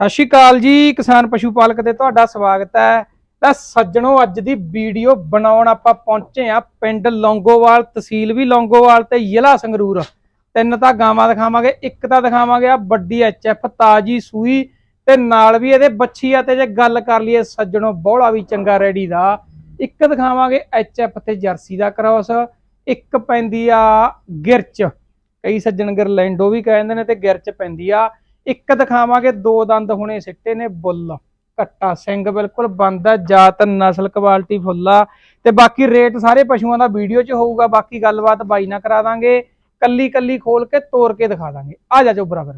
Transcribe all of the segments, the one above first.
ਸਤਿ ਸ਼੍ਰੀ ਅਕਾਲ ਜੀ, ਕਿਸਾਨ ਪਸ਼ੂ ਪਾਲਕ ਤੇ ਤੁਹਾਡਾ ਸਵਾਗਤ ਹੈ। ਤਾਂ ਸੱਜਣੋ, ਅੱਜ ਦੀ ਵੀਡੀਓ ਬਣਾਉਣ ਆਪਾਂ ਪਹੁੰਚੇ ਆ ਪਿੰਡ ਲੌਂਗੋਵਾਲ, ਤਹਿਸੀਲ ਵੀ ਲੌਂਗੋਵਾਲ ਤੇ ਜ਼ਿਲ੍ਹਾ ਸੰਗਰੂਰ। ਤਿੰਨ ਤਾਂ ਗਾਵਾਂ ਦਿਖਾਵਾਂਗੇ, ਇੱਕ ਤਾਂ ਦਿਖਾਵਾਂਗੇ ਆ ਵੱਡੀ ਐਚਐਫ ਤਾਜੀ ਸੂਈ ਤੇ ਨਾਲ ਵੀ ਇਹਦੇ ਬੱਚੀ ਆ ਤੇ ਜੇ ਗੱਲ ਕਰ ਲਈਏ ਸੱਜਣੋ ਬੋਲਾ ਵੀ ਚੰਗਾ ਰੈਡੀ ਦਾ। ਇੱਕ ਦਿਖਾਵਾਂਗੇ ਐਚਐਫ ਤੇ ਜਰਸੀ ਦਾ ਕ੍ਰਾਸ, ਇੱਕ ਪੈਂਦੀ ਆ ਗਿਰਚ। ਕਈ ਸੱਜਣ ਗਿਰਲੈਂਡੋ ਵੀ ਕਹਿੰਦੇ ਨੇ ਤੇ ਗਿਰਚ ਪੈਂਦੀ ਆ। ਇੱਕ ਦਿਖਾਵਾਂਗੇ ਦੋ ਦੰਦ ਹੁਣੇ ਸਿੱਟੇ ਨੇ ਬੁੱਲ। ਕੱਟਾ ਸਿੰਘ ਬਿਲਕੁਲ ਬੰਦ ਜਾਤ ਨਸਲ ਕੁਆਲਿਟੀ ਫੁੱਲ ਤੇ ਬਾਕੀ ਰੇਟ ਸਾਰੇ ਪਸ਼ੂਆਂ ਦਾ ਵੀਡੀਓ 'ਚ ਹੋਊਗਾ ਬਾਕੀ ਗੱਲਬਾਤ ਬਾਈ ਨਾਲ ਕਰਾ ਦਾਂਗੇ। ਕੱਲੀ ਕੱਲੀ ਖੋਲ ਕੇ ਤੋੜ ਕੇ ਦਿਖਾ ਦਾਂਗੇ। ਆ ਜਾ ਚੋਬਰਾ ਫਿਰ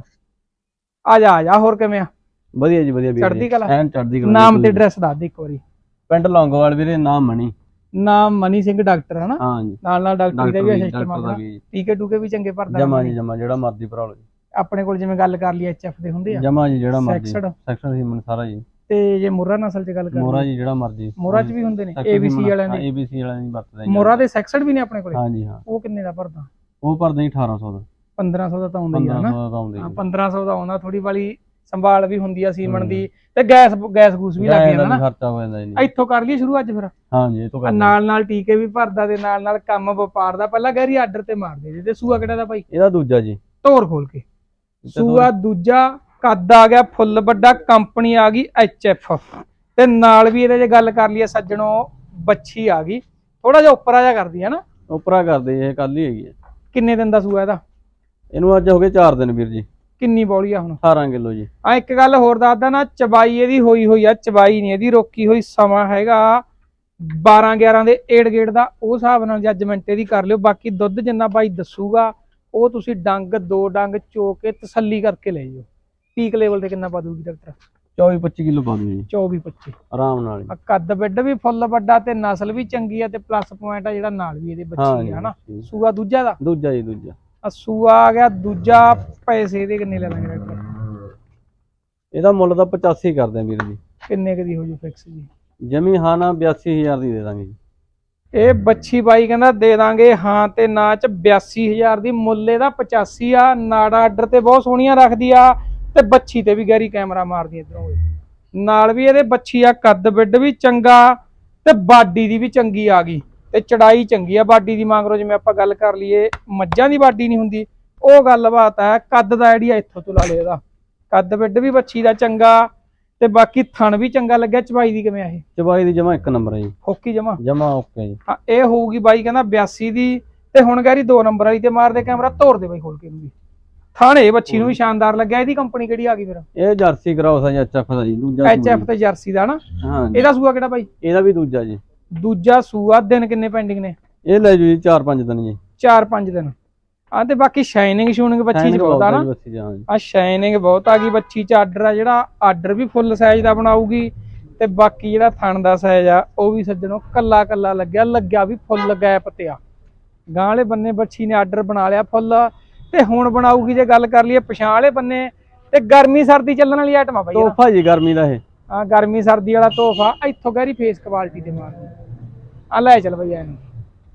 ਆ ਜਾ ਆ ਜਾ ਹੋਰ ਕਿਵੇਂ ਆ? ਵਧੀਆ ਜੀ ਵਧੀਆ ਵੀਰ ਚੜ੍ਹਦੀ ਜੀ। ਕਲਾ? ਐਨ ਚੜ੍ਹਦੀ ਕਲਾ ਨਾਮ ਤੇ। ਐਡਰੈਸ ਦੱਸ ਦੇ ਇੱਕ ਵਾਰੀ। ਪਿੰਡ ਲੌਂਗੋਵਾਲ ਵੀਰੇ ਨਾਮ ਮਣੀ ਨਾਮ ਮਨੀ ਸਿੰਘ ਡਾਕਟਰ ਹੈ ਨਾ? ਹਾਂ ਜੀ। ਨਾਲ ਨਾਲ ਡਾਕਟਰੀ ਦਾ ਵੀ ਵੀ ਸਿਸਟਮ ਡਾਕਟਰ ਦਾ ਆਪਣਾ ਵੀ। ਟੀਕੇ ਟੂਕੇ ਵੀ ਚੰਗੇ ਭਰਦਾ ਜਮਾ ਜੀ ਜਮਾ ਜਿਹੜਾ ਮਰਜ਼ੀ ਭਰਾ ਲਓ ਜੀ। ਆਪਣੇ ਕੋਲ ਜਿਵੇਂ ਗੱਲ ਕਰ ਲਈ ਐਚਐਫ ਦੇ ਹੁੰਦੇ ਆ। ਜਮਾ ਜੀ ਜਿਹੜਾ ਮਰਜ਼ੀ। ਸੈਕਸਡ ਸੈਕਸ਼ਨ ਸੀ ਮਨ ਸਾਰਾ ਜੀ। ਤੇ ਜੇ ਮੁਰਾ ਨਸਲ 'ਚ ਗੱਲ ਕਰ ਮੋਰਾ ਜੀ ਜਿਹੜਾ ਮਰਜ਼ੀ। ਮੋਰਾ 'ਚ ਵੀ ਹੁੰਦੇ ਨੇ ਏਬੀਸੀ ਵਾਲਿਆਂ ਦੇ। ਏਬੀਸੀ ਵਾਲਿਆਂ ਦੀ ਵਰਤਦੇ ਜੀ। ਮੋਰਾ ਦੇ ਸੈਕਸਡ ਵੀ ਨੇ ਆਪਣੇ ਕੋਲੇ? ਹਾਂ ਜੀ ਹਾਂ। ਉਹ ਕਿੰਨੇ ਦਾ ਭਰਦਾ? ਉਹ ਭਰਦੇ ਜੀ 1800 ਦਾ। 1500 ਦਾ ਤਾਂ ਆਉਂਦਾ ਹੀ ਆ 1500 ਨਾ ਦਾ ਤਾਂ ਆਉਂਦੇ ਹਾਂ, ਜੀ 1500 ਦਾ ਆਉਂਦਾ ਥੋੜੀ ਵਾਲੀ ਸੰਭਾਲ ਵੀ ਹੁੰਦੀ ਆ ਸੀਮਣ ਦੀ। ਤੇ ਗੈਸ ਗੈਸ ਗੂਸ ਵੀ ਲੱਗ ਦਾ ਜਾਂਦਾ ਨਾ। ਖਰਚਾ ਹੋ ਜਾਂਦਾ ਜੀ। ਇੱਥੋਂ ਕਰ ਲਈ ਸ਼ੁਰੂ ਅੱਜ ਫਿਰ। ਹਾਂ ਜੀ ਇਹ ਤੋਂ ਕਰ ਨਾਲ ਨਾਲ ਟੀਕੇ ਵੀ ਭਰਦਾ ਤੇ ਨਾਲ ਨਾਲ ਕੰਮ ਵਪਾਰ ਦਾ। ਪਹਿਲਾਂ ਗੈਰੀ ਆਰਡਰ ਤੇ ਮਾਰਦੇ ਸੀ ਤੇ ਸੂਆ ਕਿਹੜਾ ਦਾ ਭਾਈ? ਇਹਦਾ ਦੂਜਾ ਜੀ। ਧੋਰ ਖੋਲ ਕੇ। ਸੂਆ ਦੂਜਾ ਕੱਦ ਆ ਗਿਆ ਫੁੱਲ ਵੱਡਾ ਕੰਪਨੀ ਆ ਗਈ ਐਫ ਤੇ ਨਾਲ ਵੀ ਇਹਦੇ ਜੇ ਗੱਲ ਕਰ ਲਈਏ ਸੱਜਣੋ ਬੱਚੀ ਆ ਗਈ। ਥੋੜਾ ਜਿਹਾ ਉੱਪਰ ਆ ਜਾ ਕਰਦੀ ਹੈ ਨਾ। ਉਪਰਾ ਕਰਦੇ ਇਹ ਕੱਲ ਹੀ ਹੈਗੀ ਹੈ। ਕਿੰਨੇ ਦਿਨ ਦਾ ਸੂਆ ਇਹਦਾ? ਇਹਨੂੰ ਅੱਜ ਹੋ ਗਏ 4 ਦਿਨ ਵੀਰ ਜੀ। ਕਿੰਨੀ ਬੌਲੀ ਆ ਹੁਣ? 18 ਕਿਲੋ ਜੀ। ਆ ਇੱਕ ਗੱਲ ਹੋਰ ਦੱਸਦਾ ਨਾ ਚਬਾਈ ਇਹਦੀ ਹੋਈ ਹੋਈ ਆ ਚਬਾਈ ਨਹੀਂ ਇਹਦੀ ਰੋਕੀ ਹੋਈ ਸਮਾਂ ਹੈਗਾ 12 11 ਦੇ ਏੜ ਗੇੜ ਦਾ ਉਹ ਹਿਸਾਬ ਨਾਲ ਜੱਜਮੈਂਟ ਇਹਦੀ ਕਰ ਲਿਓ ਬਾਕੀ ਦੁੱਧ ਜਿੰਨਾ ਬਾਈ ਦੱਸੂਗਾ ਉਹ ਤੁਸੀਂ ਡੰਗ ਦੋ ਡੰਗ ਚੋ ਕੇ ਤਸੱਲੀ ਕਰਕੇ ਲੈ ਜਾਓ। ਪੀਕ ਲੈਵਲ ਤੇ ਕਿੰਨਾ ਪਾ ਦੂਗੀ ਡਾਕਟਰ 24 25 ਕਿਲੋ ਪਾ ਦੂੰ ਜੀ 24 25 ਆਰਾਮ ਨਾਲ ਆ ਕੱਦ ਬਿੱਡ ਵੀ ਫੁੱਲ ਵੱਡਾ ਤੇ ਨਸਲ ਵੀ ਚੰਗੀ ਆ ਤੇ ਪਲੱਸ ਪੁਆਇੰਟ ਆ ਜਿਹੜਾ ਨਾਲ ਵੀ ਇਹਦੇ ਬੱਚੀ ਆ ਹਨਾ। ਸੂਆ ਦੂਜਾ ਦਾ? ਦੂਜਾ ਜੀ ਦੂਜਾ। ਆ ਸੂਆ ਆ ਗਿਆ ਦੂਜਾ ਪੈਸੇ ਇਹਦੇ ਕਿੰਨੇ ਲੈ ਲਾਂਗੇ ਡਾਕਟਰ ਇਹਦਾ ਮੁੱਲ ਤਾਂ 85 ਕਰਦੇ ਆ ਵੀਰ ਜੀ। ਕਿੰਨੇ ਕੁ ਦੀ ਹੋ ਜੂ ਫਿਕਸ ਜੀ? ਜਮੀ ਹਾਂ ਨਾ 82000 ਦੀ ਦੇ ਦਾਂਗੇ ਜੀ। ਇਹ ਬੱਛੀ ਬਾਈ ਕਹਿੰਦਾ ਦੇ ਦਾਂਗੇ, ਹਾਂ ਤੇ ਨਾ ਚ 82000 ਦੀ ਮੁੱਲ ਇਹਦਾ 85 ਆ, ਨਾੜਾ ਆਰਡਰ ਤੇ ਬਹੁਤ ਸੋਹਣੀਆਂ ਰੱਖਦੀ ਆ ਤੇ ਬੱਛੀ ਤੇ ਵੀ ਗਹਿਰੀ ਕੈਮਰਾ ਮਾਰਦੀ ਇਧਰੋਂ ਨਾਲ ਵੀ ਇਹਦੇ ਬੱਛੀ ਆ, ਕੱਦ ਬਿੱਡ ਵੀ ਚੰਗਾ ਤੇ ਬਾਡੀ ਦੀ ਵੀ ਚੰਗੀ ਆ ਗਈ ਤੇ ਚੜਾਈ ਚੰਗੀ ਆ ਬਾਡੀ ਦੀ ਮੰਗ ਮੰਗਰੋ, ਜਿਵੇਂ ਆਪਾਂ ਗੱਲ ਕਰ ਲਈਏ, ਮੱਝਾਂ ਦੀ ਬਾਡੀ ਨਹੀਂ ਹੁੰਦੀ। ਉਹ ਗੱਲਬਾਤ ਹੈ, ਕੱਦ ਦਾ ਆਈਡੀਆ ਇੱਥੋਂ ਤੋਂ ਲਾ ਲਿਆ ਇਹਦਾ। ਕੱਦ ਬਿੱਡ ਵੀ ਬੱਛੀ ਦਾ ਚੰਗਾ ਤੇ ਬਾਕੀ ਥਣ ਵੀ ਚੰਗਾ ਲੱਗਿਆ ਚਬਾਈ ਦੀ ਕਿਵੇਂ ਆ ਇਹ? ਚਬਾਈ ਦੀ ਜਮਾ ਇੱਕ ਨੰਬਰ ਹੈ ਜੀ। ਫੋਕੀ ਜਮਾ? ਜਮਾ ਓਕੇ ਜੀ। ਹਾਂ ਇਹ ਹੋਊਗੀ ਬਾਈ ਕਹਿੰਦਾ 82 ਦੀ ਤੇ ਹੁਣ ਗੈਰੀ 2 ਨੰਬਰ ਵਾਲੀ ਤੇ ਮਾਰਦੇ ਕੈਮਰਾ ਤੋੜ ਦੇ ਬਾਈ ਖੋਲ ਕੇ ਵੀ। ਥਾਣੇ ਬੱਚੀ ਨੂੰ ਵੀ ਸ਼ਾਨਦਾਰ ਲੱਗਿਆ ਇਹਦੀ ਕੰਪਨੀ ਕਿਹੜੀ ਆ ਗਈ ਫਿਰ? ਇਹ ਜਰਸੀ ਕਰਾਉਸ ਜੀ ਐਚਐਫ ਦਾ ਜੀ ਦੂਜਾ ਐਚਐਫ। ਤੇ ਜਰਸੀ ਦਾ ਨਾ? ਹਾਂ। ਇਹਦਾ ਸੂਆ ਕਿਹੜਾ ਬਾਈ? ਇਹਦਾ ਵੀ ਦੂਜਾ ਜੀ। ਦੂਜਾ ਸੂਆ ਦਿਨ ਕਿੰਨੇ ਪੈਂਡਿੰਗ ਨੇ? ਇਹ ਲੈ ਜੀ 4-5 ਦਿਨ ਜੀ। 4-5 ਦਿਨ। ਆ ਤੇ ਬਾਕੀ ਸ਼ਾਈਨਿੰਗ ਸ਼ੂਨਿੰਗ ਬੱਚੀ ਚ ਬਹੁਤ ਆ ਨਾ। ਆ ਸ਼ਾਈਨਿੰਗ ਬਹੁਤ ਆ ਗਈ ਬੱਚੀ ਚ ਆਰਡਰ ਆ ਜਿਹੜਾ ਆਰਡਰ ਵੀ ਫੁੱਲ ਸਾਈਜ਼ ਦਾ ਬਣਾਊਗੀ ਤੇ ਬਾਕੀ ਜਿਹੜਾ ਥਣ ਦਾ ਸਾਈਜ਼ ਆ ਉਹ ਵੀ ਸੱਜਣੋ ਕੱਲਾ ਕੱਲਾ ਲੱਗਿਆ ਲੱਗਿਆ ਵੀ ਫੁੱਲ ਗੈਪ ਤੇ ਆ। ਗਾਂ ਵਾਲੇ ਬੰਨੇ ਬੱਚੀ ਨੇ ਆਰਡਰ ਬਣਾ ਲਿਆ ਫੁੱਲ ਤੇ ਹੁਣ ਬਣਾਊਗੀ ਜੇ ਗੱਲ ਕਰ ਲਈਏ ਪਛਾਣ ਵਾਲੇ ਬੰਨੇ ਤੇ ਗਰਮੀ ਸਰਦੀ ਚੱਲਣ ਵਾਲੀ ਆਈਟਮ ਆ ਬਾਈ। ਤੋਹਫਾ ਜੀ ਗਰਮੀ ਦਾ ਇਹ। ਆ ਗਰਮੀ ਸਰਦੀ ਵਾਲਾ ਤੋਹਫਾ ਇੱਥੋਂ ਗਹਿਰੀ ਫੇਸ ਕੁਆਲਿਟੀ ਦੇ ਮਾਰ ਆ ਲੈ ਚੱਲ ਬਈ ਇਹਨੂੰ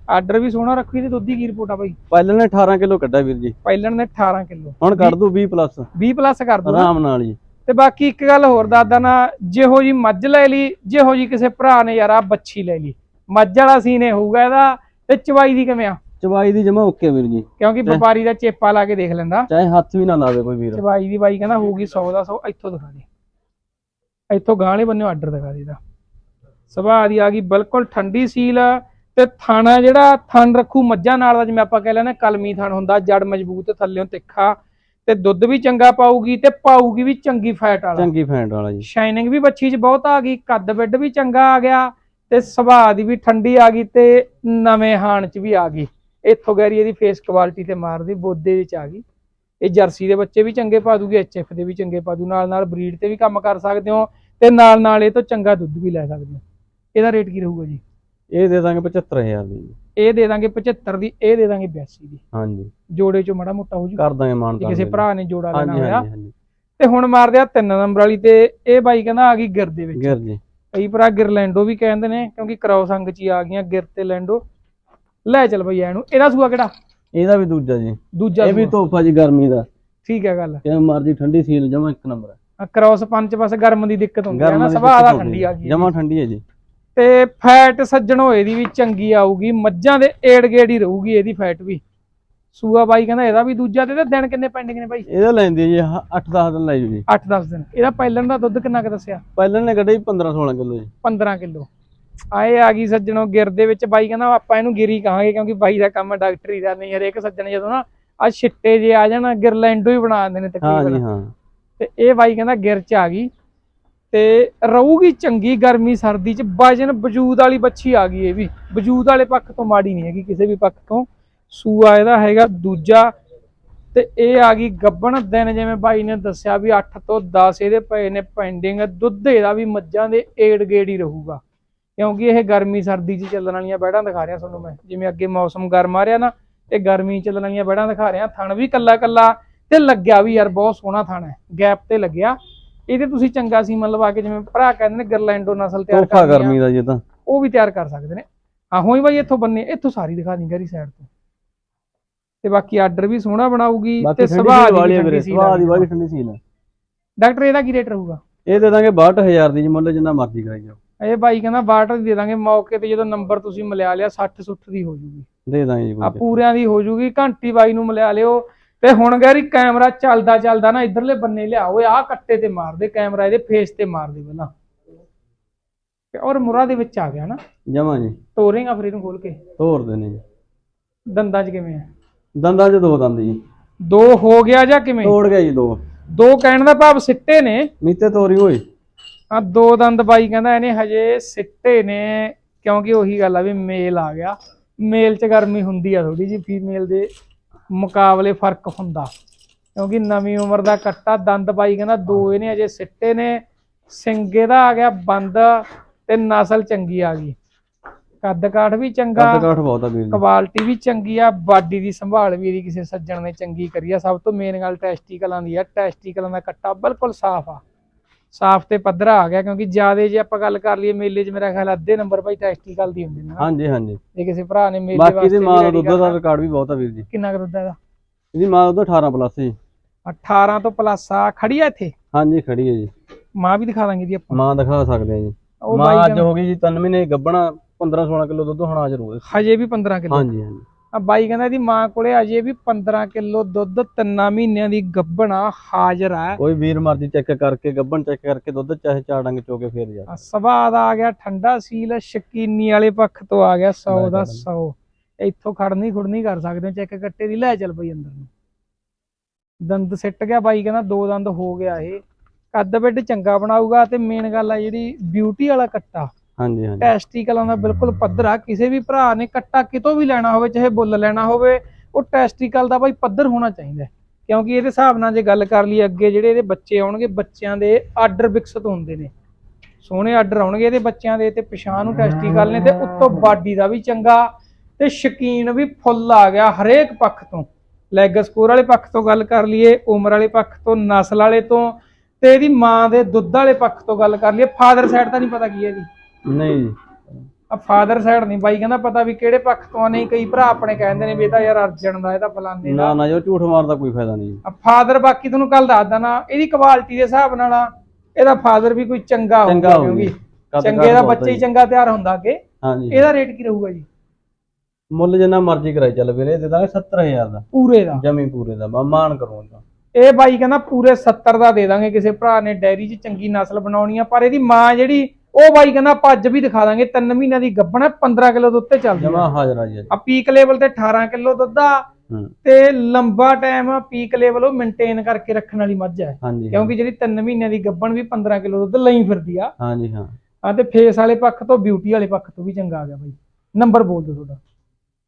ਆਰਡਰ ਵੀ ਸੋਹਣਾ ਰੱਖੀ ਤੇ ਦੁੱਧ ਦੀ ਕੀ ਰਿਪੋਰਟ ਆ ਬਾਈ? ਪਹਿਲਾਂ ਨੇ 18 ਕਿਲੋ ਕੱਢਿਆ ਵੀਰ ਜੀ। ਪਹਿਲਣ ਨੇ 18 ਕਿਲੋ। ਹੁਣ ਕੱਢ ਦੂ 20 ਪਲੱਸ 20 ਪਲੱਸ ਕਰ ਦੂਗਾ ਆਰਾਮ ਨਾਲ ਜੀ। ਤੇ ਬਾਕੀ ਇੱਕ ਗੱਲ ਹੋਰ ਦੱਸਦਾ ਨਾ ਜਿਹੋ ਜੀ ਮੱਝ ਲੈ ਲਈ ਜਿਹੋ ਜੀ ਕਿਸੇ ਭਰਾ ਨੇ ਯਾਰ ਆ ਬੱਚੀ ਲੈ ਲਈ। ਮੱਝ ਵਾਲਾ ਸੀਨੇ ਹੋਊਗਾ ਇਹਦਾ ਤੇ ਚਵਾਈ ਦੀ ਕਿਵੇਂ ਆ? ਚਬਾਈ ਦੀ ਜਮਾ ਓਕੇ ਵੀਰ ਜੀ। ਕਿਉਂਕਿ ਵਪਾਰੀ ਦਾ ਚੇਪਾ ਲਾ ਕੇ ਦੇਖ ਲੈਂਦਾ। ਚਾਹੇ ਹੱਥ ਵੀ ਨਾ ਲਾਵੇ ਕੋਈ ਵੀਰ। ਚਵਾਈ ਦੀ ਬਾਈ ਕਹਿੰਦਾ ਹੋਊਗੀ 100 ਦਾ 100 ਇੱਥੋਂ ਦਿਖਾ ਦੇ। ਇੱਥੋਂ ਗਾਂਲੇ ਬੰਨੇ ਆਰਡਰ ਦਿਖਾ ਦੇ ਇਹਦਾ। ਸੁਭਾਅ ਦੀ ਆ ਗਈ ਬਿਲਕੁਲ ਠੰਡੀ ਸੀਲ। ਤੇ ਥਣ ਜਿਹੜਾ ਥਣ ਰੱਖੂ ਮੱਝਾਂ ਨਾਲ ਦਾ ਜਿਵੇਂ ਆਪਾਂ ਕਹਿ ਲੈਣਾ ਕਲਮੀ ਥਣ ਹੁੰਦਾ ਜੜ ਮਜ਼ਬੂਤ ਥੱਲਿਓਂ ਤਿੱਖਾ ਤੇ ਦੁੱਧ ਵੀ ਚੰਗਾ ਪਾਊਗੀ ਤੇ ਪਾਊਗੀ ਵੀ ਚੰਗੀ ਫੈਟ ਵਾਲਾ। ਚੰਗੀ ਫੈਂਟ ਵਾਲਾ ਜੀ। ਸ਼ਾਈਨਿੰਗ ਵੀ ਬੱਚੀ 'ਚ ਬਹੁਤ ਆ ਗਈ ਕੱਦ ਬਿੱਡ ਵੀ ਚੰਗਾ ਆ ਗਿਆ ਤੇ ਸੁਭਾਅ ਦੀ ਵੀ ਠੰਡੀ ਆ ਗਈ ਤੇ ਨਵੇਂ ਹਾਣ 'ਚ ਵੀ ਆ ਗਈ। ਇੱਥੋਂ ਗੈਰੀ ਇਹਦੀ ਫੇਸ ਕੁਆਲਿਟੀ ਤੇ ਮਾਰਦੀ ਬੋਦੇ ਵਿੱਚ ਆ ਗਈ। ਇਹ ਜਰਸੀ ਦੇ ਬੱਚੇ ਵੀ ਚੰਗੇ ਪਾ ਦੂਗੀ ਐਚਐਫ ਦੇ ਵੀ ਚੰਗੇ ਪਾ ਦੂ ਨਾਲ ਨਾਲ ਬਰੀਡ ਤੇ ਵੀ ਕੰਮ ਕਰ ਸਕਦੇ ਹੋ ਤੇ ਨਾਲ ਨਾਲ ਇਹ ਤੋਂ ਚੰਗਾ ਦੁੱਧ ਵੀ ਲੈ ਸਕਦੇ ਹੋ। ਇਹਦਾ ਰੇਟ ਕੀ ਰਹੂਗਾ ਜੀ? ਇਹ ਦੇ ਦਾਂਗੇ 75000 ਦੀ। ਜੀ। ਇਹ ਦੇ ਦਾਂਗੇ 75 ਦੀ ਇਹ ਦੇ ਦਾਂਗੇ 82 ਦੀ। ਹਾਂਜੀ। ਜੋੜੇ 'ਚੋਂ ਮਾੜਾ ਮੋਟਾ ਹੋ ਜੂ। ਕਰ ਦਾਂਗੇ ਮਾਨ ਜੇ ਕਿਸੇ ਭਰਾ ਨੇ ਜੋੜਾ ਲੈਣਾ ਹਾਂਜੀ ਹੋਇਆ। ਹਾਂਜੀ ਹਾਂਜੀ। ਤੇ ਹੁਣ ਮਾਰਦੇ ਆ ਤਿੰਨ ਨੰਬਰ ਵਾਲੀ ਤੇ ਇਹ ਬਾਈ ਕਹਿੰਦਾ ਆ ਗਈ ਗਿਰ ਦੇ ਵਿੱਚ। ਗਿਰ ਜੀ। ਕਈ ਭਰਾ ਗਿਰਲੈਂਡੋ ਵੀ ਕਹਿੰਦੇ ਨੇ ਕਿਉਂਕਿ ਕ੍ਰੋਸ ਅੰਗ ਚ ਹੀ ਆ ਗਈਆਂ ਗਿਰ ਤੇ ਲੈਂਡੋ। ਲੈ ਚੱਲ ਬਈ ਇਹਨੂੰ ਇਹਦਾ ਸੂਆ ਕਿਹੜਾ? ਇਹਦਾ ਵੀ ਦੂਜਾ ਜੀ। ਦੂਜਾ ਇਹ ਵੀ ਸੂਆ। ਤੋਹਫਾ ਜੀ ਗਰਮੀ ਦਾ। ਠੀਕ ਹੈ ਗੱਲ। ਕਿਵੇਂ ਮਰਜ਼ੀ ਠੰਡੀ ਸੀਲ ਜਮਾ ਇੱਕ ਨੰਬਰ ਹੈ ਕ੍ਰੋਸ ਪੰਜ ਬਸ ਗਰਮ ਦੀ ਦਿੱਕਤ ਹੁੰਦੀ ਹੈ ਨਾ ਦੀ ਸੁਭਾਅ ਦਾ ਠੰਡੀ ਆ ਗਈ ਜਮਾ ਠੰਡੀ ਹੈ ਜੀ। ਤੇ ਫੈਟ ਸੱਜਣੋ ਇਹਦੀ ਵੀ ਚੰਗੀ ਆਊਗੀ ਮੱਝਾਂ ਦੇ ਏੜ ਗੇੜ ਹੀ ਰਹੂਗੀ ਇਹਦੀ ਫੈਟ ਵੀ। ਸੂਆ ਬਾਈ ਕਹਿੰਦਾ ਇਹਦਾ ਵੀ ਦੂਜਾ ਤੇ ਦਿਨ ਕਿੰਨੇ ਪੈਂਡਿੰਗ ਨੇ ਬਾਈ? ਇਹਦਾ ਲੈਂਦੀ ਜੀ 8-10 ਦਿਨ ਲੈ ਜੂ। ਜੀ 8-10 ਦਿਨ। ਇਹਦਾ ਪਹਿਲਣ ਦਾ ਦੁੱਧ ਕਿੰਨਾ ਕੁ ਦੱਸਿਆ? ਪਹਿਲਾਂ ਨੇ ਕੱਢਿਆ ਜੀ 15-16 ਕਿਲੋ ਜੀ। 15 ਕਿਲੋ। ਆਏ ਆ ਗਈ ਸੱਜਣੋ ਗਿਰ ਦੇ ਵਿੱਚ ਬਾਈ ਕਹਿੰਦਾ ਆਪਾਂ ਇਹਨੂੰ ਗਿਰੀ ਕਹਾਂਗੇ ਕਿਉਂਕਿ ਬਾਈ ਦਾ ਕੰਮ ਡਾਕਟਰੀ ਦਾ ਨਹੀਂ ਹਰੇਕ ਸੱਜਣ ਜਦੋਂ ਨਾ ਆ ਛਿੱਟੇ ਜੇ ਆ ਜਾਣ ਗਿਰਲੈਂਡੋ ਹੀ ਬਣਾ ਦਿੰਦੇ ਨੇ ਹਾਂ ਤਕਰੀਬਨ। ਜੀ ਹਾਂ। ਤੇ ਇਹ ਬਾਈ ਕਹਿੰਦਾ ਗਿਰ ਚ ਆ ਗਈ। ਤੇ ਰਹੂਗੀ ਚੰਗੀ ਗਰਮੀ, ਸਰਦੀ ਚ। ਵਜਨ ਵਜੂਦ ਵਾਲੀ ਬੱਚੀ ਆ ਗਈ ਇਹ ਵੀ। ਵਜੂਦ ਵਾਲੇ ਪੱਖ ਤੋਂ ਮਾੜੀ ਨਹੀਂ ਹੈਗੀ, ਕਿਸੇ ਵੀ ਪੱਖ ਤੋਂ। ਸੂਆ ਇਹਦਾ ਹੈਗਾ ਦੂਜਾ ਤੇ ਇਹ ਆ ਗਈ ਗੱਬਣ ਦਿਨ, ਜਿਵੇਂ ਬਾਈ ਨੇ ਦੱਸਿਆ ਵੀ 8 ਤੋਂ 10 ਇਹਦੇ ਪਏ ਨੇ ਪੈਂਡਿੰਗ ਦੁੱਧ ਇਹਦਾ ਵੀ ਮੱਝਾਂ ਦੇ ਏੜ ਗੇੜ ਹੀ ਰਹੂਗਾ। ਕਿਉਂਕਿ ਇਹ ਗਰਮੀ, ਸਰਦੀ 'ਚ ਚੱਲਣ ਵਾਲੀਆਂ ਬੈੜਾਂ ਦਿਖਾ ਰਿਹਾ ਤੁਹਾਨੂੰ ਮੈਂ। ਜਿਵੇਂ ਅੱਗੇ ਮੌਸਮ ਗਰਮ ਆ ਰਿਹਾ ਨਾ, ਤੇ ਗਰਮੀ ਚੱਲਣ ਵਾਲੀਆਂ ਬੈੜਾਂ ਦਿਖਾ ਰਿਹਾ। ਥਣ ਵੀ ਕੱਲਾ ਕੱਲਾ ਤੇ ਲੱਗਿਆ ਵੀ ਯਾਰ, ਬਹੁਤ ਸੋਹਣਾ ਥਣ ਹੈ। ਗੈਪ ਤੇ ਲੱਗਿਆ। ਇਹਦੇ ਤੁਸੀਂ ਚੰਗਾ ਸੀਮਨ ਲਵਾ ਕੇ ਜਿਵੇਂ ਭਰਾ ਕਹਿੰਦੇ ਨੇ ਗਰਲੈਂਡੋ ਨਸਲ ਤਿਆਰ ਤੋਹਫਾ ਕਰਨੀ ਗਰਮੀ ਦਾ ਜੀ ਤਾਂ ਉਹ ਵੀ ਤਿਆਰ ਕਰ ਸਕਦੇ ਨੇ। ਆਹੋ ਹੀ ਬਾਈ ਇੱਥੋਂ ਬੰਨੇ ਇੱਥੋਂ ਸਾਰੀ ਦਿਖਾ ਦੀ ਗਰੀ ਸਾਈਡ ਤੋਂ। ਤੇ ਬਾਕੀ ਆਰਡਰ ਵੀ ਸੋਹਣਾ ਬਣਾਊਗੀ ਬਾਕੀ ਤੇ ਸੁਭਾਅ ਦੀ ਹੈ ਸੀ ਸੁਭਾਅ ਦੀ ਵਾਲੀ ਠੰਡੀ ਸੀ ਨਾ ਡਾਕਟਰ ਇਹਦਾ ਕੀ ਰੇਟ ਰਹੂਗਾ? ਇਹ ਦੇ ਦਾਂਗੇ 62000 ਦੀ ਜੀ ਮੁੱਲ ਜਿੰਨਾ ਮਰਜ਼ੀ ਕਰਾਈ ਜਾਓ। ਇਹ ਬਾਈ ਕਹਿੰਦਾ ਬਾਟਰ ਦੇ ਦਾਂਗੇ ਮੌਕੇ ਤੇ ਜਦੋਂ ਨੰਬਰ ਤੁਸੀਂ ਮਿਲਿਆ ਲਿਆ 60 ਸੁੱਠ ਦੀ ਹੋ ਜੂਗੀ। ਦੇ ਦਾਂਗੇ ਜੀ ਆ ਪੂਰਿਆਂ ਦੀ ਹੋ ਜੂਗੀ ਘੰਟੀ ਬਾਈ ਨੂੰ ਮਿਲਿਆ ਲਿਓ। ਤੇ ਹੁਣ ਗੈਰੀ ਕੈਮਰਾ ਚੱਲਦਾ ਚੱਲਦਾ ਨਾ ਇਧਰਲੇ ਬੰਨੇ ਲਿਆ ਓਏ ਆਹ ਕੱਟੇ ਤੇ ਮਾਰ ਦੇ ਕੈਮਰਾ ਇਹਦੇ ਫੇਸ ਤੇ ਮਾਰ ਦੇ ਪਹਿਲਾਂ ਔਰ ਮੁਰਾ ਦੇ ਵਿੱਚ ਆ ਗਿਆ ਨਾ। ਜਮਾ ਜੀ। ਤੋਰੇਗਾ ਫਿਰ ਇਹਨੂੰ ਖੋਲ ਕੇ? ਤੋਰ ਦੇਣੇ ਜੀ। ਦੰਦਾਂ 'ਚ ਕਿਵੇਂ ਆ? ਦੰਦਾਂ 'ਚ ਦੋ ਦੰਦ ਜੀ। ਦੋ ਹੋ ਗਿਆ ਜਾਂ ਕਿਵੇਂ? ਤੋੜ ਗਿਆ ਜੀ ਦੋ। ਦੋ ਕਹਿਣ ਦਾ ਭਾਵ ਸਿੱਟੇ ਨੇ। ਮੀਤੇ ਤੋਰੀ ਹੋਈ। ਆ ਦੋ ਦੰਦ ਬਾਈ ਕਹਿੰਦਾ ਇਹਨੇ ਹਜੇ ਸਿੱਟੇ ਨੇ ਕਿਉਂਕਿ ਉਹੀ ਗੱਲ ਆ ਵੀ ਮੇਲ ਆ ਗਿਆ। ਮੇਲ 'ਚ ਗਰਮੀ ਹੁੰਦੀ ਆ ਥੋੜੀ ਜੀ ਫੀਮੇਲ ਦੇ ਮੁਕਾਬਲੇ ਫ਼ਰਕ ਹੁੰਦਾ। ਕਿਉਂਕਿ ਨਵੀਂ ਉਮਰ ਦਾ ਕੱਟਾ ਦੰਦ ਬਾਈ ਕਹਿੰਦਾ ਦੋ ਇਹਨੇ ਅਜੇ ਸਿੱਟੇ ਨੇ। ਸਿੰਗੇ ਦਾ ਆ ਗਿਆ ਬੰਦ ਤੇ ਨਸਲ ਚੰਗੀ ਆ ਗਈ। ਕੱਦ ਕਾਠ ਵੀ ਚੰਗਾ ਕੱਦ ਕਾਠ ਬਹੁਤ ਆ ਵੀਰ ਕੁਆਲਿਟੀ ਵੀ ਚੰਗੀ ਆ ਬਾਡੀ ਦੀ ਸੰਭਾਲ ਵੀ ਇਹਦੀ ਕਿਸੇ ਸੱਜਣ ਨੇ ਚੰਗੀ ਕਰੀ ਆ। ਸਭ ਤੋਂ ਮੇਨ ਗੱਲ ਟੈਸਟੀਕਲਾਂ ਦੀ ਆ। ਟੈਸਟੀਕਲਾਂ ਦਾ ਕੱਟਾ ਬਿਲਕੁਲ ਸਾਫ਼ ਆ। ਸਾਫ਼ ਤੇ ਪੱਧਰਾ ਆ ਗਿਆ ਕਿਉਂਕਿ ਜਿਆਦੇ ਜੇ ਆਪਾਂ ਗੱਲ ਕਰ ਲਈਏ ਮੇਲੇ 'ਚ ਮੇਰਾ ਖਿਆਲ ਅੱਧੇ ਨੰਬਰ ਭਾਈ ਟੈਸਟੀਕਲ ਦੀ ਹੁੰਦੇ ਨੇ। ਹਾਂਜੀ ਹਾਂਜੀ। ਜੇ ਕਿਸੇ ਭਰਾ ਨੇ ਮੇਲੇ ਬਾਕੀ ਵਾਸਤੇ ਦੀ ਵੀ ਮਾਂ ਦਾ ਦੁੱਧ ਦਾ ਰਿਕਾਰਡ ਵੀ ਬਹੁਤ ਆ ਵੀਰ ਜੀ। ਕਿੰਨਾ ਕੁ ਦੁੱਧ ਆ ਇਹਦਾ? ਇਹਦੀ ਮਾਂ ਦਾ ਦੁੱਧ 18 ਪਲੱਸ ਜੀ 18 ਤੋਂ ਪਲੱਸ ਆ। ਖੜੀ ਆ ਇੱਥੇ? ਹਾਂਜੀ ਖੜੀ ਹੈ ਜੀ। ਮਾਂ ਵੀ ਦਿਖਾ ਦਾਂਗੇ ਜੀ ਆਪਾਂ। ਮਾਂ ਦਿਖਾ ਸਕਦੇ ਆ ਜੀ। ਮਾਂ ਅੱਜ ਹੋ ਗਈ ਜੀ 3 ਮਹੀਨੇ ਗੱਬਣਾ 15 16 ਕਿਲੋ ਦੁੱਧ ਹੁਣ ਹੋਵੇ ਹਜੇ ਵੀ 15 ਕਿਲੋ। ਹਾਂਜੀ ਹਾਂਜੀ। ਆ ਬਾਈ ਕਹਿੰਦਾ ਇਹਦੀ ਮਾਂ ਕੋਲੇ ਅਜੇ ਵੀ 15 ਕਿਲੋ ਦੁੱਧ ਤਿੰਨਾਂ ਮਹੀਨਿਆਂ ਦੀ ਗੱਭਣਾ ਹਾਜ਼ਰ ਆ। ਕੋਈ ਵੀਰ ਮਰਜ਼ੀ ਚੈੱਕ ਕਰਕੇ ਗੱਬਣ ਚੈੱਕ ਕਰਕੇ ਦੁੱਧ ਚਾਹੇ ਚਾਰ ਡੰਗ ਚੋ ਕੇ ਫੇਰ ਜਾ। ਸਵਾਦ ਆ ਗਿਆ ਠੰਡਾ ਸੀਲ ਸ਼ਕੀਨੀ ਵਾਲੇ ਪੱਖ ਤੋਂ ਆ ਗਿਆ 100 ਲੈ ਦਾ ਚੱਲ। 100 ਇੱਥੋਂ ਖੜਨੀ ਖੁੜਨੀ ਕਰ ਸਕਦੇ ਚੈੱਕ ਕੱਟੇ ਦੀ ਲੈ ਚੱਲ ਬਈ ਅੰਦਰ ਨੂੰ। ਦੰਦ ਸਿੱਟ ਗਿਆ ਬਾਈ ਕਹਿੰਦਾ ਦੋ ਦੰਦ ਹੋ ਗਿਆ ਇਹ। ਕੱਦ ਬਿੱਡ ਚੰਗਾ ਬਣਾਊਗਾ ਤੇ ਮੇਨ ਗੱਲ ਆ ਜਿਹੜੀ ਬਿਊਟੀ ਵਾਲਾ ਕੱਟਾ। ਹਾਂਜੀ ਹਾਂਜੀ। ਟੈਸਟੀਕਲਾਂ ਦਾ ਬਿਲਕੁਲ ਪੱਧਰ ਆ। ਕਿਸੇ ਵੀ ਭਰਾ ਨੇ ਕੱਟਾ ਕਿਤੋਂ ਵੀ ਲੈਣਾ ਹੋਵੇ, ਚਾਹੇ ਬੁੱਲ ਲੈਣਾ ਹੋਵੇ, ਉਹ ਟੈਸਟੀਕਲ ਦਾ ਬਾਈ ਪੱਧਰ ਹੋਣਾ ਚਾਹੀਦਾ ਕਿਉਂਕਿ ਇਹਦੇ ਹਿਸਾਬ ਨਾਲ ਜੇ ਗੱਲ ਕਰ ਲਈ ਅੱਗੇ, ਜਿਹੜੇ ਇਹਦੇ ਬੱਚੇ ਆਉਣਗੇ, ਬੱਚਿਆਂ ਦੇ ਆਰਡਰ ਵਿਕਸਿਤ ਹੁੰਦੇ ਨੇ। ਸੋਹਣੇ ਆਰਡਰ ਆਉਣਗੇ ਇਹਦੇ ਬੱਚਿਆਂ ਦੇ ਤੇ ਪਛਾਣ ਨੂੰ ਟੈਸਟੀਕਲ ਨੇ ਤੇ ਉੱਤੋਂ ਬਾਡੀ ਦਾ ਵੀ ਚੰਗਾ ਤੇ ਸ਼ਕੀਨ ਵੀ ਫੁੱਲ ਆ ਗਿਆ ਹਰੇਕ ਪੱਖ ਤੋਂ। ਲੈਗ ਸਕੋਰ ਵਾਲੇ ਪੱਖ ਤੋਂ ਗੱਲ ਕਰ ਲਈਏ, ਉਮਰ ਵਾਲੇ ਪੱਖ ਤੋਂ, ਨਸਲ ਵਾਲੇ ਤੋਂ ਤੇ ਇਹਦੀ ਮਾਂ ਦੇ ਦੁੱਧ ਵਾਲੇ ਪੱਖ ਤੋਂ ਗੱਲ ਕਰ ਲਈਏ। ਫਾਦਰ ਸਾਈਡ ਤਾਂ ਨਹੀਂ ਪਤਾ ਕੀ ਹੈ ਇਹਦੀ। ਨਹੀਂ। ਜੀ ਆ ਫਾਦਰ ਸਾਈਡ ਨਹੀਂ ਬਾਈ ਕਹਿੰਦਾ ਪਤਾ ਵੀ ਕਿਹੜੇ ਪੱਖ ਤੋਂ ਆ ਨਹੀਂ ਕਈ ਭਰਾ ਆਪਣੇ ਕਹਿੰਦੇ ਨੇ ਵੀ ਇਹ ਤਾਂ ਯਾਰ ਅਰਜਨ ਦਾ ਇਹ ਤਾਂ ਫਲਾਣੇ ਨਾ ਦਾ। ਨਾ ਜੋ ਝੂਠ ਮਾਰਦਾ ਕੋਈ ਫਾਇਦਾ ਨਹੀਂ। ਜੀ ਆ ਫਾਦਰ ਬਾਕੀ ਤੁਹਾਨੂੰ ਕੱਲ ਦੱਸਦਾ ਨਾ ਇਹਦੀ ਕੁਆਲਿਟੀ ਦੇ ਹਿਸਾਬ ਨਾਲ ਆ, ਇਹਦਾ ਫਾਦਰ ਵੀ ਕੋਈ ਚੰਗਾ ਹੋਊਗਾ ਚੰਗਾ ਹੋਊਗਾ। ਕਿਉਂਕਿ। ਕੱਦ ਚੰਗੇ ਦਾ ਬੱਚਾ ਹੀ। ਚੰਗਾ ਤਿਆਰ ਹੁੰਦਾ ਅੱਗੇ। ਹਾਂਜੀ। ਇਹਦਾ ਰੇਟ ਕੀ ਰਹੂਗਾ ਜੀ? ਮੁੱਲ ਜਿੰਨਾ ਮਰਜ਼ੀ ਕਰਾਈ ਚੱਲ ਵੀਰੇ ਦੇ ਦਾਂਗੇ 70000 ਦਾ। ਪੂਰੇ ਦਾ। ਜਮੀ ਪੂਰੇ ਦਾ ਮਾਨ ਕਰੂੰਗਾ। ਇਹ ਬਾਈ ਕਹਿੰਦਾ ਪੂਰੇ 70 ਦਾ ਦੇ ਦਾਂਗੇ ਕਿਸੇ ਭਰਾ ਨੇ ਡੈਰੀ 'ਚ ਚੰਗੀ ਨਸਲ ਬਣਾਉਣੀ ਆ ਪਰ ਇਹਦੀ ਮਾਂ ਜਿਹੜੀ ਉਹ ਬਾਈ ਕਹਿੰਦਾ ਆਪਾਂ ਅੱਜ ਵੀ ਦਿਖਾ ਦਾਂਗੇ 3 ਮਹੀਨਿਆਂ ਦੀ ਗੱਭਣ ਹੈ 15 ਕਿਲੋ ਦੁੱਧ ਤੇ ਚੱਲਦੀ ਜਮਾ ਹਾਜ਼ਰ ਆ ਜੀ। ਆ ਪੀਕ ਲੈਵਲ ਤੇ 18 ਕਿਲੋ ਦੁੱਧ ਆ ਤੇ ਲੰਬਾ ਟਾਈਮ ਪੀਕ ਲੈਵਲ ਉਹ ਮੇਨਟੇਨ ਕਰਕੇ ਰੱਖਣ ਵਾਲੀ ਮੱਝ ਹੈ। ਕਿਉਂਕਿ ਜਿਹੜੀ 3 ਮਹੀਨਿਆਂ ਦੀ ਗੱਭਣ ਵੀ 15 ਕਿਲੋ ਦੁੱਧ ਲਈ ਫਿਰਦੀ ਆ। ਹਾਂਜੀ ਹਾਂ। ਆ ਤੇ ਫੇਸ ਵਾਲੇ ਪੱਖ ਤੋਂ ਬਿਊਟੀ ਵਾਲੇ ਪੱਖ ਤੋਂ ਵੀ ਚੰਗਾ ਆ ਗਿਆ ਬਾਈ। ਨੰਬਰ ਬੋਲ ਦਿਓ ਤੁਹਾਡਾ।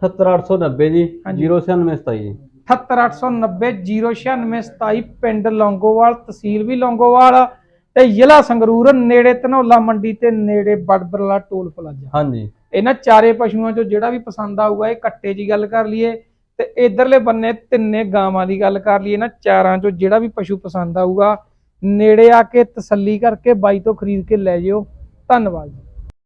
78890 ਜੀ ਹਾਂਜੀ। 0997 ਜੀ। 788909697 ਪਿੰਡ ਲੌਂਗੋਵਾਲ ਤਹਿਸੀਲ ਵੀ ਲੌਂਗੋਵਾਲ ਤੇ ਜ਼ਿਲ੍ਹਾ ਸੰਗਰੂਰ ਨੇੜੇ ਧਨੌਲਾ ਮੰਡੀ ਤੇ ਨੇੜੇ ਬੜਬਰਲਾ ਟੋਲ ਪਲਾਜ਼ਾ। ਹਾਂਜੀ। ਇਹਨਾਂ ਚਾਰੇ ਪਸ਼ੂਆਂ ਚੋਂ ਜਿਹੜਾ ਵੀ ਪਸੰਦ ਆਊਗਾ ਇਹ ਕੱਟੇ ਦੀ ਗੱਲ ਕਰ ਲਈਏ ਤੇ ਇਧਰਲੇ ਬੰਨੇ ਤਿੰਨੇ ਗਾਵਾਂ ਦੀ ਗੱਲ ਕਰ ਲਈਏ ਨਾ ਚਾਰਾਂ ਚੋਂ ਜਿਹੜਾ ਵੀ ਪਸ਼ੂ ਪਸੰਦ ਆਊਗਾ ਨੇੜੇ ਆ ਕੇ ਤਸੱਲੀ ਕਰਕੇ ਬਾਈ ਤੋਂ ਖਰੀਦ ਕੇ ਲੈ ਜਿਓ। ਧੰਨਵਾਦ